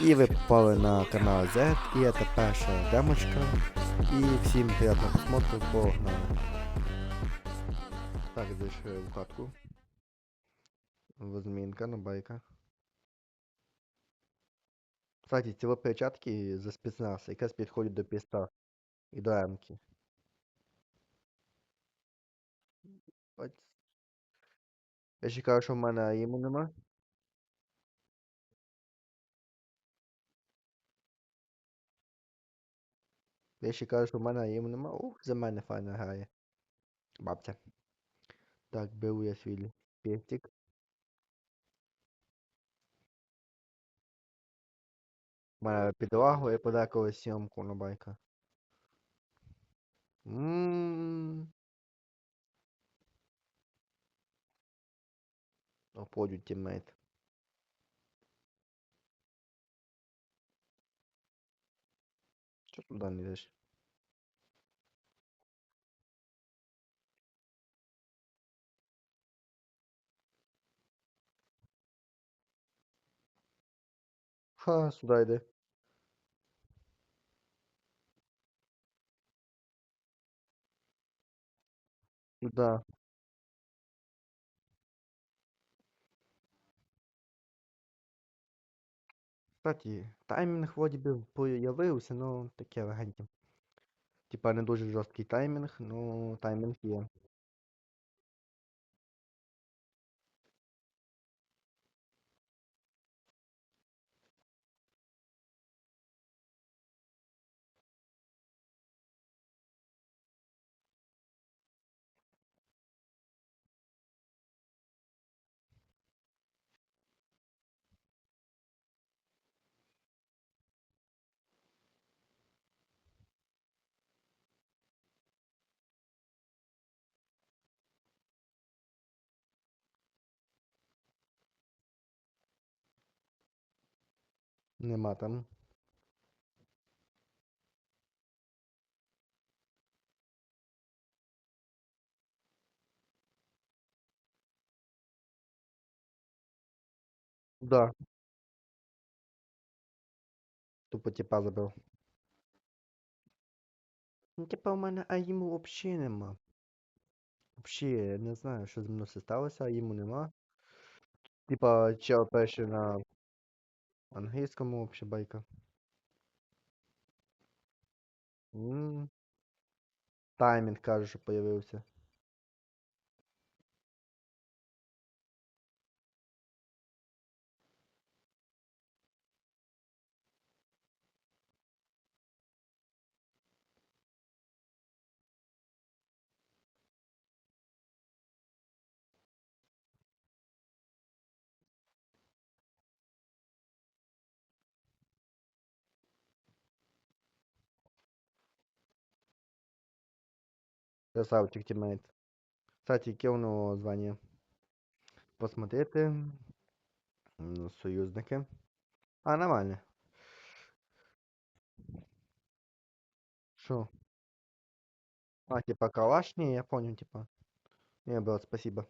І ви попали на канал Z, і це перша демочка. І всім приятного просмотру, погнали. Так, зайшли в хатку. Возмінка, на байка. Кстати, ці перчатки за спецназ, якраз підходять до піста і до М-ки. Я ще кажу, що в мене нема. Що в мене йому нема. Ух, за мене файно грає. Бабця. Так, беру я свій пестик. У мене підлагу і подеколи сьомку на байка. Ммм. Тіммейт. Çok buradan gider. Ha sudaydı. Suda. Кстати, таймінг вроді би появився, ну таке легеньке. Типа не дуже жорсткий таймінг, ну таймінг є. Нема там. Да. Тупо типа забив. Ну, типа у мене АІМу взагалі нема. Взагалі, я не знаю, що зі мною все сталося, АІМу нема. Типа, чел перший на англійському вообще байка. М. Таймінг каже, що появився. Красавчик тіммейт. Кстати, яке воно звання? Посмотрите. М, Союзники. А, нормально. Шо? А, типа калаш? Я понял, типа. Не, брат, спасибо.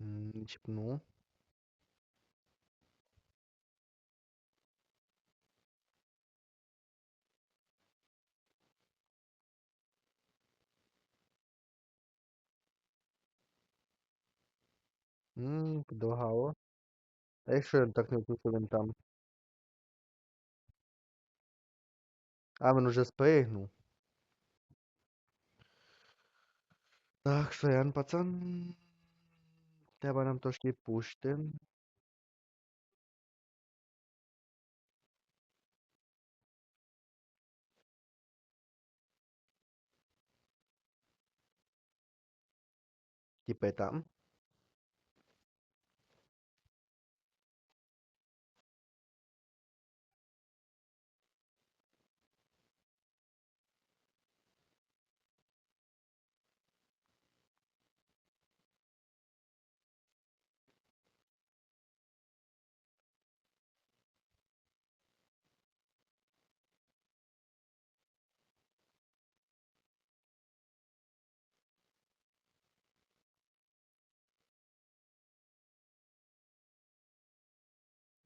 М, Не чіпну. Ммм, підлагало. А якщо я так не впустив він там? А, він уже спригнув. Так, Шаян, пацан. Треба нам трошки пушти. Типа там.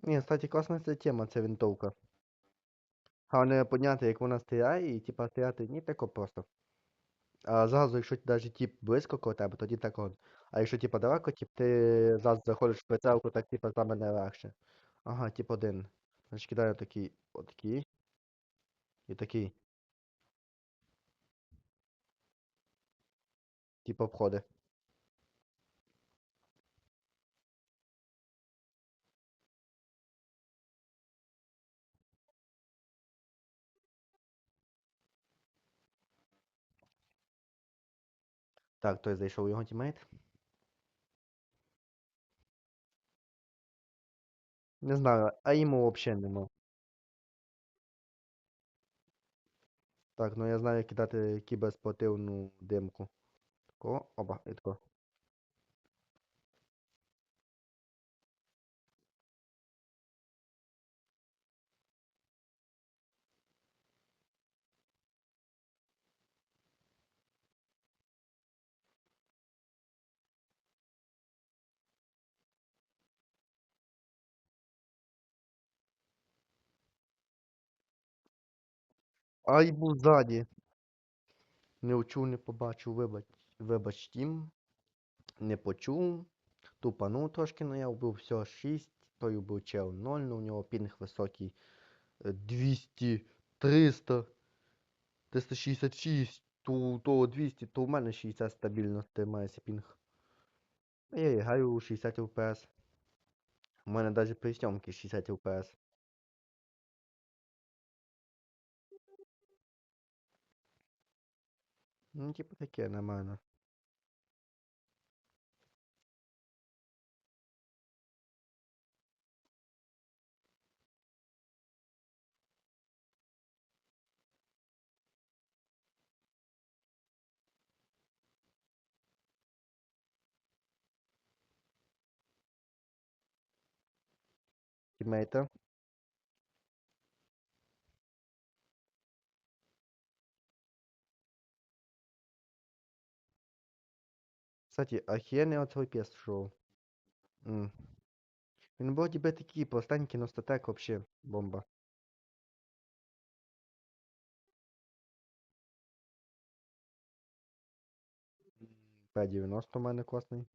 Ні, кстати, класна ця тема, ця винтовка. Головне поняти, як вона стріляє, і типа стріляти не тако просто. А зразу, якщо навіть тип близько коло тебе, тоді так от. А якщо типа далеко, тип ти зразу заходиш в прицелку, так типа саме найлегше. Ага, тип один. Значить кидаю такий, отакий. І такий. Типа обходи. Так, той зайшов його тімейт. Не знаю, а йому взагалі нема. Так, ну я знаю, як кидати кіберспортивну димку. Тако, оба, і тако. Ай, був ззаді. Не почув, не побачив, вибач, вибач тім. Не почув. Тупанув трошки, но я вбив всього 6. Той вбив чел 0, ну у нього пінг високий. е, 200, 300, 366, то того 200, то у мене 60 стабільно тримається пінг. Я граю у 60 FPS. У мене навіть при сьомці 60 FPS. Ну, типу таке нормально. Тімейта. Кстати, охеренний оцей пес шоу. Він вроді би такий но статак вообще бомба. П-90 у мене класний.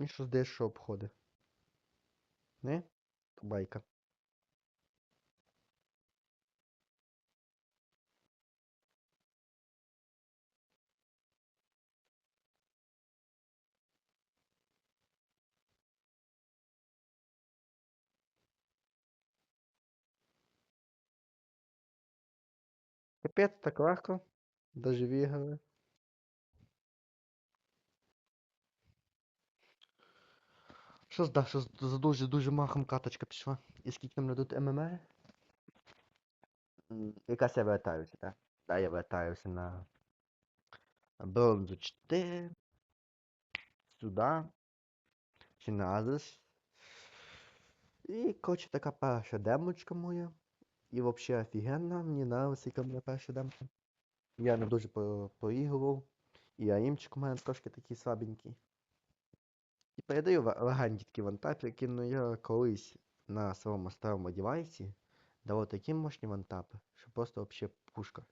Мені що здається, що обходить. Не? То байка. Капець так легко. Даже виграли. Що да, що за дуже дуже махом каточка пішла. І скільки нам дадуть ММР? Якась я вертаюся, так? Да, я вертаюся на бронзу 4. Сюди. Чи на Азис. І, коротше, така перша демочка моя. І взагалі офігенна. Мені нравиться, яка моя перша демка. Я не дуже поігрував. І аїмчик у мене трошки такий слабенький. І передаю ва- легенді такі вантапи, які ну, я колись на своєму старому девайсі дав такі мощні вантапи, що просто взагалі пушка.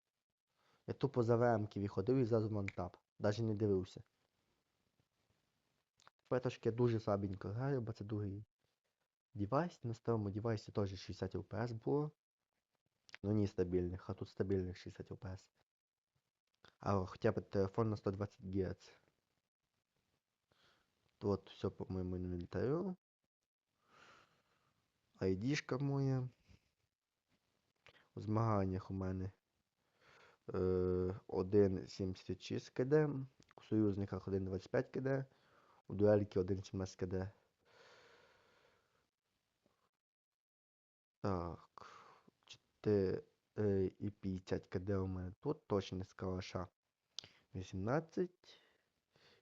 Я тупо за ВМки виходив і зразу вантап. Навіть не дивився. Тепер трошки дуже слабенько граю, бо це другий девайс. На старому девайсі теж 60 FPS було. Ну не стабільних, а тут стабільних 60 FPS. А хоча б телефон на 120 Гц. Вот все по моему инвентарю. Айдішка моя. У змаганнях у мене е, 1,76 кд, у союзниках 1,25 кд, у дуельки 1,17 кд. Так. 4,50 кд у мене тут, точно з калаша. 18.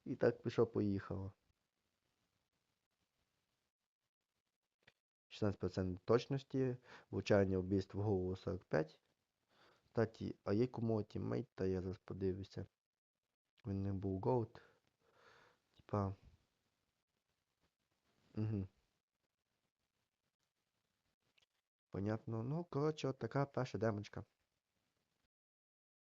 І так пішло поїхало. 16% точності, влучання вбивств в голову 45. Кстати, а є кому тіммейт, та я зараз подивлюся. Він не був голд. Типа. Угу. Понятно. Ну, коротше, от така перша демочка.